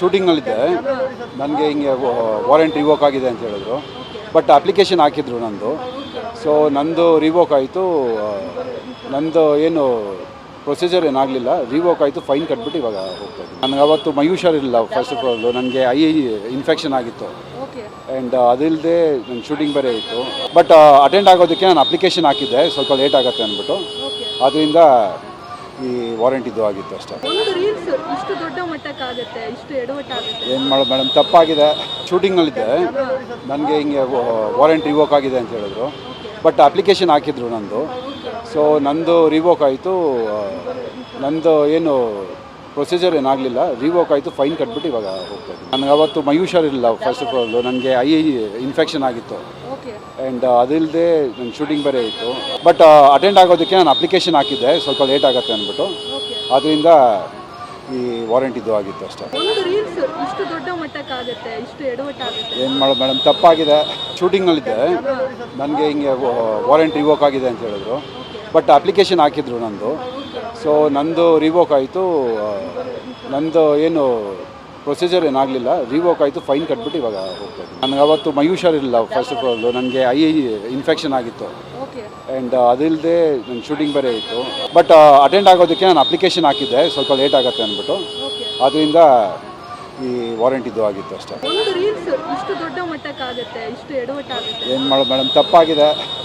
ಶೂಟಿಂಗ್ನಲ್ಲಿದ್ದೆ ನನಗೆ ಹಿಂಗೆ warrant revoke ಆಗಿದೆ ಅಂತ ಹೇಳಿದ್ರು. ಬಟ್ ಅಪ್ಲಿಕೇಶನ್ ಹಾಕಿದ್ರು ನಂದು. ಸೊ ನಂದು ರಿವೋಕ್ ಆಯಿತು. ನಂದು ಏನು ಪ್ರೊಸೀಜರ್ ಏನಾಗಲಿಲ್ಲ. ರಿವೋಕ್ ಆಯಿತು ಫೈನ್ ಕಟ್ಬಿಟ್ಟು ಇವಾಗ ಹೋಗ್ತಾ ಇದ್ದೀನಿ. ನನಗೆ ಅವತ್ತು ಮೈ ಹುಷಾರಿರಲಿಲ್ಲ ಫಸ್ಟ್ ಆಫ್ ಆಲ್ ನನಗೆ ಐ ಇನ್ಫೆಕ್ಷನ್ ಆಗಿತ್ತು. ಆ್ಯಂಡ್ ಅದಿಲ್ಲದೆ ನನ್ನ ಶೂಟಿಂಗ್ ಬೇರೆ ಇತ್ತು. ಬಟ್ ಅಟೆಂಡ್ ಆಗೋದಕ್ಕೆ ನಾನು ಅಪ್ಲಿಕೇಶನ್ ಹಾಕಿದ್ದೆ. ಸ್ವಲ್ಪ ಲೇಟ್ ಆಗುತ್ತೆ ಅಂದ್ಬಿಟ್ಟು. ಅದರಿಂದ ಈ ವಾರೆಂಟ್ ಇದು ಆಗಿತ್ತು ಅಷ್ಟೇ. ಒಂದು ರೀಲ್ಸ್ ಇಷ್ಟು ದೊಡ್ಡ ಮಟ್ಟಕ್ಕಾಗುತ್ತೆ ಇಷ್ಟು ಎಡವಟ್ಟಾಗುತ್ತೆ ಏನು ಮಾಡೋದು ಮೇಡಮ್ ತಪ್ಪಾಗಿದೆ. ಶೂಟಿಂಗ್ನಲ್ಲಿದ್ದೆ ನನಗೆ ಹಿಂಗೆ ವಾರೆಂಟ್ ರಿವೋಕ್ ಆಗಿದೆ ಅಂತ ಹೇಳಿದ್ರು. ಬಟ್ ಅಪ್ಲಿಕೇಶನ್ ಹಾಕಿದ್ರು ನಂದು. ಸೊ ನಂದು ರಿವೋಕ್ ಆಯಿತು. ನಂದು ಏನು ಪ್ರೊಸೀಜರ್ ಏನಾಗಲಿಲ್ಲ. ರಿವೋಕ್ ಆಯಿತು ಫೈನ್ ಕಟ್ಬಿಟ್ಟು ಇವಾಗ ಹೋಗ್ತಾ ನನಗೆ ಅವತ್ತು ಮೈ ಹುಷಾರಿರಲಿಲ್ಲ ಫಸ್ಟ್ ಆಫ್ ಆಲ್ ನನಗೆ ಐ ಇನ್ಫೆಕ್ಷನ್ ಆಗಿತ್ತು. ಆ್ಯಂಡ್ ಅದಿಲ್ಲದೆ ನನ್ನ ಶೂಟಿಂಗ್ ಬೇರೆ ಇತ್ತು. ಬಟ್ ಅಟೆಂಡ್ ಆಗೋದಕ್ಕೆ ನಾನು ಅಪ್ಲಿಕೇಶನ್ ಹಾಕಿದ್ದೆ. ಸ್ವಲ್ಪ ಲೇಟ್ ಆಗುತ್ತೆ ಅಂದ್ಬಿಟ್ಟು. ಅದರಿಂದ ಈ ವಾರೆಂಟ್ ಇದು ಆಗಿತ್ತು ಅಷ್ಟೇ. ಏನು ಮಾಡೋದು ಮೇಡಮ್ ತಪ್ಪಾಗಿದೆ. ಶೂಟಿಂಗ್ನಲ್ಲಿದ್ದೆ ನನಗೆ ಹಿಂಗೆ ವಾರಂಟ್ ರಿವೋಕ್ ಆಗಿದೆ ಅಂತ ಹೇಳಿದ್ರು. ಬಟ್ ಅಪ್ಲಿಕೇಶನ್ ಹಾಕಿದ್ರು ನಂದು. ಸೊ ನಂದು ರಿವೋಕ್ ಆಯಿತು. ನಂದು ಏನು ಪ್ರೊಸೀಜರ್ ಏನಾಗಲಿಲ್ಲ. ರಿವೋಕ್ ಆಯಿತು ಫೈನ್ ಕಟ್ಬಿಟ್ಟು ಇವಾಗ ಹೋಗ್ತಾ ಇದ್ದೀನಿ. ನನಗೆ ಅವತ್ತು ಮೈ ಹುಷಾರಿರಲಿಲ್ಲ ಫಸ್ಟ್ ಆಫ್ ಆಲ್ ನನಗೆ ಐ ಇನ್ಫೆಕ್ಷನ್ ಆಗಿತ್ತು. ಆ್ಯಂಡ್ ಅದಿಲ್ಲದೆ ನನ್ನ ಶೂಟಿಂಗ್ ಬೇರೆ ಇತ್ತು. ಬಟ್ ಅಟೆಂಡ್ ಆಗೋದಕ್ಕೆ ನಾನು ಅಪ್ಲಿಕೇಶನ್ ಹಾಕಿದ್ದೆ. ಸ್ವಲ್ಪ ಲೇಟ್ ಆಗುತ್ತೆ ಅಂದ್ಬಿಟ್ಟು. ಅದರಿಂದ ಈ ವಾರಂಟ್ ಇದು ಆಗಿತ್ತು ಅಷ್ಟೇ. ಏನು ಮಾಡೋದು ಮೇಡಮ್ ತಪ್ಪಾಗಿದೆ.